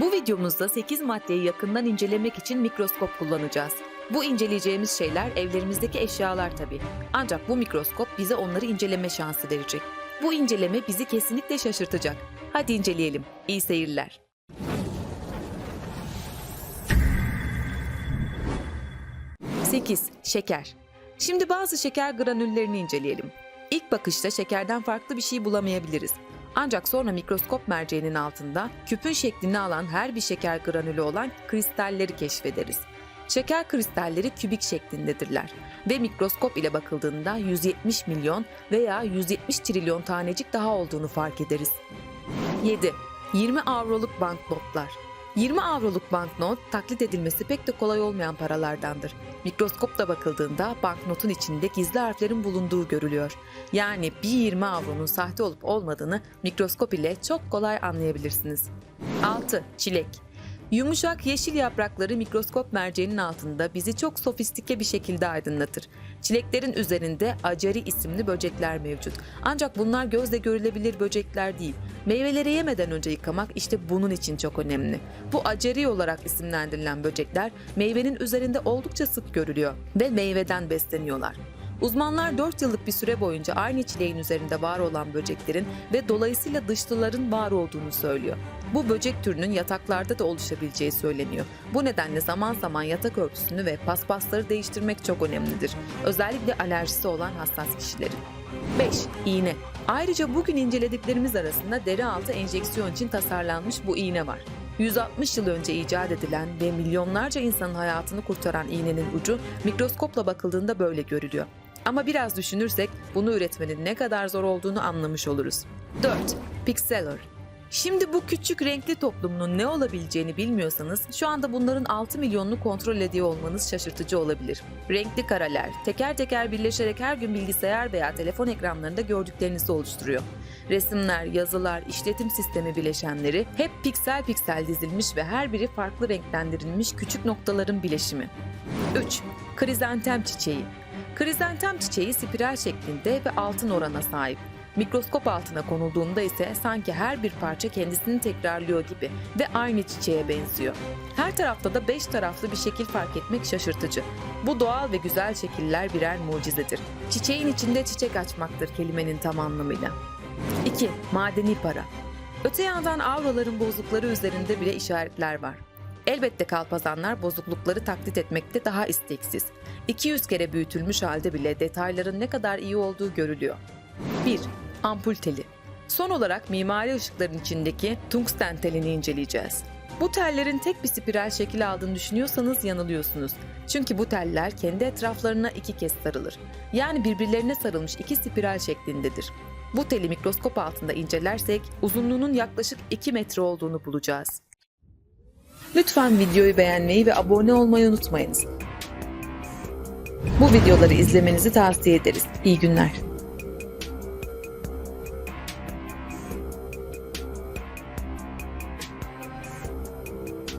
Bu videomuzda 8 maddeyi yakından incelemek için mikroskop kullanacağız. Bu inceleyeceğimiz şeyler evlerimizdeki eşyalar tabii. Ancak bu mikroskop bize onları inceleme şansı verecek. Bu inceleme bizi kesinlikle şaşırtacak. Hadi inceleyelim. İyi seyirler. Sekiz, Şeker. Şimdi bazı şeker granüllerini inceleyelim. İlk bakışta şekerden farklı bir şey bulamayabiliriz. Ancak sonra mikroskop merceğinin altında küpün şeklini alan her bir şeker granülü olan kristalleri keşfederiz. Şeker kristalleri kübik şeklindedirler ve mikroskop ile bakıldığında 170 milyon veya 170 trilyon tanecik daha olduğunu fark ederiz. 7. 20 avroluk banknotlar. 20 avroluk banknot taklit edilmesi pek de kolay olmayan paralardandır. Mikroskopla bakıldığında banknotun içinde gizli harflerin bulunduğu görülüyor. Yani bir 20 avronun sahte olup olmadığını mikroskop ile çok kolay anlayabilirsiniz. 6. Çilek Yumuşak yeşil yaprakları mikroskop merceğinin altında bizi çok sofistike bir şekilde aydınlatır. Çileklerin üzerinde acari isimli böcekler mevcut. Ancak bunlar gözle görülebilir böcekler değil. Meyveleri yemeden önce yıkamak işte bunun için çok önemli. Bu aceri olarak isimlendirilen böcekler meyvenin üzerinde oldukça sık görülüyor ve meyveden besleniyorlar. Uzmanlar 4 yıllık bir süre boyunca aynı çileğin üzerinde var olan böceklerin ve dolayısıyla dışlıların var olduğunu söylüyor. Bu böcek türünün yataklarda da oluşabileceği söyleniyor. Bu nedenle zaman zaman yatak örtüsünü ve paspasları değiştirmek çok önemlidir. Özellikle alerjisi olan hassas kişilerin. 5. İğne. Ayrıca bugün incelediklerimiz arasında deri altı enjeksiyon için tasarlanmış bu iğne var. 160 yıl önce icat edilen ve milyonlarca insanın hayatını kurtaran iğnenin ucu mikroskopla bakıldığında böyle görülüyor. Ama biraz düşünürsek bunu üretmenin ne kadar zor olduğunu anlamış oluruz. 4. Pixelor Şimdi bu küçük renkli toplumunun ne olabileceğini bilmiyorsanız şu anda bunların 6 milyonunu kontrol ediyor olmanız şaşırtıcı olabilir. Renkli kareler teker teker birleşerek her gün bilgisayar veya telefon ekranlarında gördüklerinizi oluşturuyor. Resimler, yazılar, işletim sistemi bileşenleri hep piksel piksel dizilmiş ve her biri farklı renklendirilmiş küçük noktaların bileşimi. 3. Krizantem çiçeği Krizantem çiçeği spiral şeklinde ve altın orana sahip. Mikroskop altına konulduğunda ise sanki her bir parça kendisini tekrarlıyor gibi ve aynı çiçeğe benziyor. Her tarafta da beş taraflı bir şekil fark etmek şaşırtıcı. Bu doğal ve güzel şekiller birer mucizedir. Çiçeğin içinde çiçek açmaktır kelimenin tam anlamıyla. 2. Madeni para Öte yandan avroların bozuklukları üzerinde bile işaretler var. Elbette kalpazanlar bozuklukları taklit etmekte daha isteksiz. 200 kere büyütülmüş halde bile detayların ne kadar iyi olduğu görülüyor. 1. Ampul teli. Son olarak mimari ışıkların içindeki tungsten telini inceleyeceğiz. Bu tellerin tek bir spiral şekil aldığını düşünüyorsanız yanılıyorsunuz. Çünkü bu teller kendi etraflarına iki kez sarılır. Yani birbirlerine sarılmış iki spiral şeklindedir. Bu teli mikroskop altında incelersek uzunluğunun yaklaşık 2 metre olduğunu bulacağız. Lütfen videoyu beğenmeyi ve abone olmayı unutmayınız. Bu videoları izlemenizi tavsiye ederiz. İyi günler.